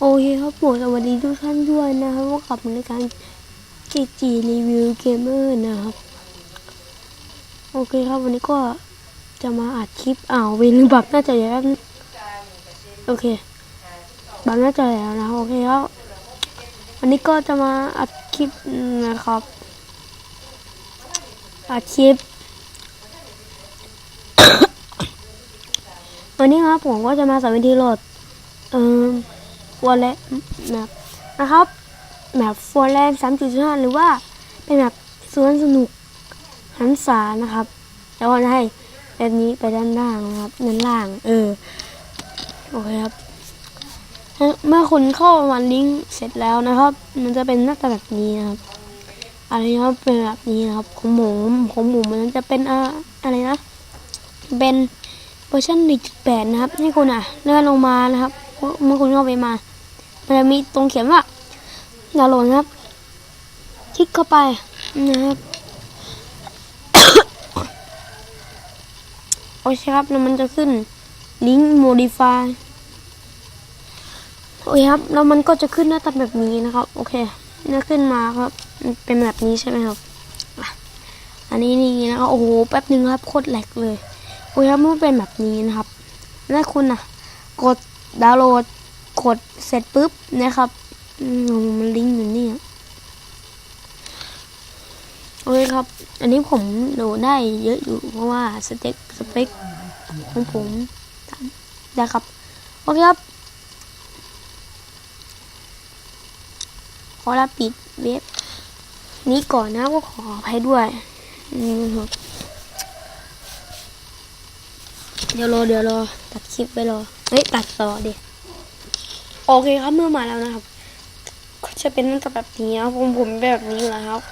โอเคครับผมสวัสดีทุกท่านด้วยนะครับว่ากับในการเจจีรีวิวเกมเมอร์นะครับ โอเคครับวันนี้ก็จะมาอัดคลิปอ้าวเวนบับน่าจะแล้วโอเคบับน่าจะแล้วนะโอเคครับวันนี้ก็จะมาอัดคลิปนะครับอัดคลิปวันนี้ครับผมก็จะมาสอนวิธีโหลดเอ่อ วอลเล็แบบนะครับแบบฟอร์แลนด์สามจุดห้าหรือว่าเป็นแบบสวนสนุกหันษานะครับ แล้วก็จะให้แบบนี้ไปด้านล่างนะครับด้านล่าง เออโอเคครับเมื่อคุณเข้ามาลิงก์เสร็จแล้วนะครับ มันจะเป็นหน้าตาแบบนี้นะครับอะไรนะครับเป็นแบบนี้นะครับของหมูของหมูมันจะเป็นอะอะไรนะเป็นเวอร์ชัน1.8 นะครับ ให้คุณอะเลื่อนลงมานะครับ เมื่อคุณเข้าไปมา มันจะมีตรงเขียนว่าดาวน์โหลดครับ คลิกเข้าไปนะครับโอเคครับแล้วมันจะขึ้น link modify โอเคครับแล้วมันก็จะขึ้นหน้าตาแบบนี้นะครับ โอเคเนี่ยขึ้นมาครับ เป็นแบบนี้ใช่ไหมครับ อันนี้นี่นะครับโอ้โหแป๊บหนึ่งครับโคตรแหลกเลยโอเคครับมื่อเป็นแบบนี้นะครับแล้วคุณนะกดดาวน์โหลด กดเสร็จปุ๊บนะครับมันลิงก์อยู่นี่โอเคครับ อันนี้ผมโหลดได้เยอะอยู่ เพราะว่าสเต็กสเปคของผมได้ครับ โอเคครับ ขอลาปิดเว็บนี้ก่อนนะก็ขออภัยด้วย เดี๋ยวรอเดี๋ยวรอ ตัดคลิปไปรอ เฮ้ย ตัดต่อเดิ โอเคครับเมื่อมาแล้วนะครับ ก็จะเป็นหน้าตาแบบนี้ครับผมผมเป็นแบบนี้อยู่แล้วครับ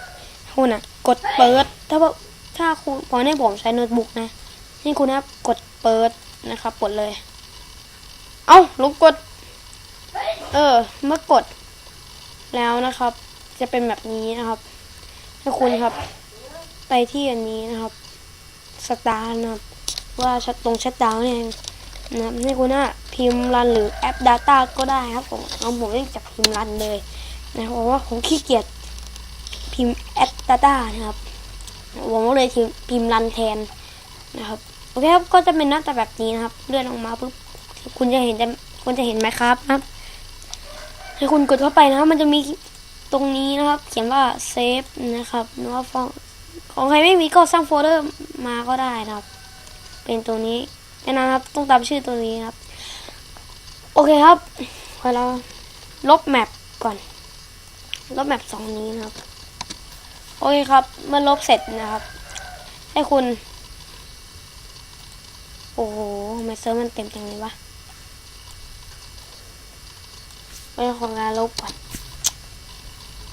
คุณอะ กดเปิด ถ้าว่าถ้าคุณพอให้ผมใช้โน้ตบุ๊กนะให้คุณนะครับกดเปิดนะครับกดเลย เอ้าลงกด เออ เมื่อกด แล้วนะครับ จะเป็นแบบนี้นะครับให้คุณครับ ไปที่อันนี้นะครับสตาร์นะครับว่าตรงชัดดาวน์เนี่ย นะครับให้คุณน่ะพิมพ์รันหรือแอป Data ก็ได้ครับผมเอาผมเล่นจากพิมพ์รันเลยนะครับเพราะว่าผมขี้เกียจพิมพ์แอป Data นะครับผมก็เลยพิมพ์รันแทนนะครับโอเคครับก็จะเป็นหน้าตาแบบนี้นะครับเลื่อนออกมาปุ๊บคุณจะเห็นจะคุณจะเห็นไหมครับนะครับให้คุณกดเข้าไปนะครับ มันจะมีตรงนี้นะครับ เขียนว่าเซฟนะครับหรือว่าฟองของใครไม่มีก็สร้างโฟลเดอร์มาก็ได้นะครับ เป็นตัวนี้ แค่นั้นครับ ต้องตามชื่อตัวนี้ครับ โอเคครับพอเราลบแมปก่อน ลบแมปสองนี้นะครับ โอเคครับ เมื่อลบเสร็จนะครับ ให้คุณ โอ้โหทำไมเซิร์ฟมันเต็มจังเลยวะไปของงานลบก่อน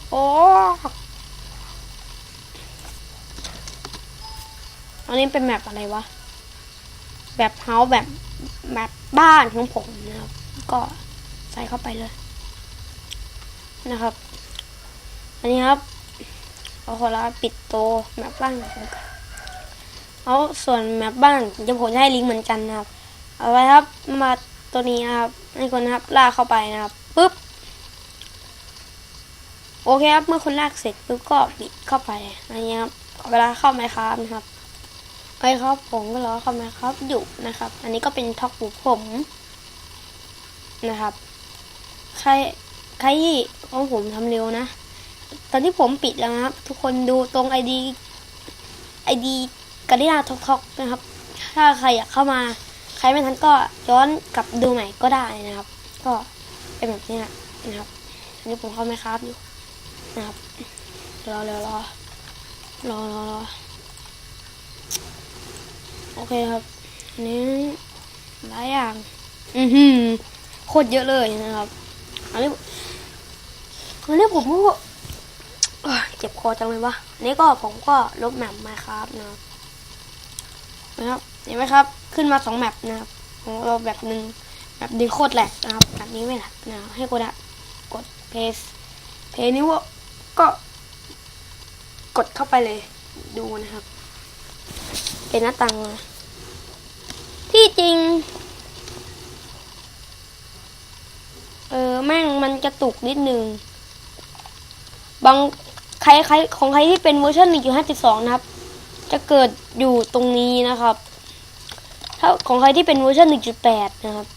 โอ้อันนี้เป็นแมปอะไรวะ แบบเฮาแบบแบบบ้านของผมนะครับ ก็ใส่เข้าไปเลย นะครับ อันนี้ครับเอาคนละปิดโตแมปบ้านของผมก่อนเอาส่วนแมปบ้านเดี๋ยวผมจะให้ลิงก์เหมือนกันนะครับ เอาไว้ครับมาตัวนี้นะครับให้คนนะครับลากเข้าไปนะครับปุ๊บโอเคครับเมื่อคุณลากเสร็จปุ๊บก็ปิดเข้าไปอันนี้ครับเวลาเข้าไหมครับนะครับ ไปครับผมก็รอเข้ามาครับอยู่นะครับ อันนี้ก็เป็นท็อกบุกผมนะครับ ใครใครที่ของผมทำเร็วนะ ตอนที่ผมปิดแล้วนะครับ ทุกคนดูตรงไอดีไอดีกาลินาท็อกท็อกนะครับ ถ้าใครอยากเข้ามา ใครไม่ทันก็ย้อนกลับดูใหม่ก็ได้นะครับ ก็เป็นแบบนี้นะครับ อันนี้ผมเข้าไหมครับอยู่นะครับรอรอรอรอรอรอ โอเคครับอันนี้หลายอย่าง อือหือโคตรเยอะเลยนะครับอันนี้อันนี้ผมก็เอ้ยเจ็บคอจังเลยวะอันนี้ก็ผมก็ลบแมปมาครับนะครับนะครับเห็นไหมครับ ขึ้นมาสองแมปนะครับของเราแบบหนึ่งแบบดึงโคตรแหลกนะครับแบบนี้ไม่แหลกนะครับให้กดอะกดเพสเพสนี้ว่าก็ กดเข้าไปเลยดูนะครับ เป็นหน้าตังนะที่จริงเอเออแม่งมันกระตุกนิดนึง บางใครใครของใครที่เป็นเวอร์ชัน1.5.2 นะครับ จะเกิดอยู่ตรงนี้นะครับ ถ้าของใครที่เป็นเวอร์ชัน1.8 นะครับ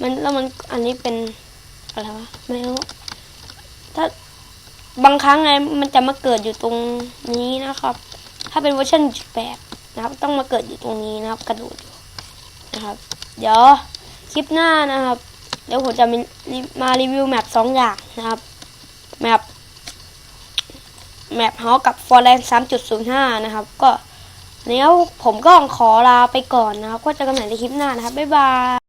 มันแล้วมันอันนี้เป็นอะไรวะไม่รู้ ถ้าบางครั้งไงมันจะมาเกิดอยู่ตรงนี้นะครับ ถ้าเป็นเวอร์ชัน1.8 นะครับ ต้องมาเกิดอยู่ตรงนี้นะครับ กระโดดนะครับ เดี๋ยวคลิปหน้านะครับ เดี๋ยวผมจะมีมารีวิวแมปสองอย่างนะครับ แมปแมปฮอกับฟอร์แลนด์3.05นะครับ ก็เนี้ยผมก็ขอลาไปก่อนนะครับ ก็จะกันใหม่ในคลิปหน้านะครับ บ๊ายบาย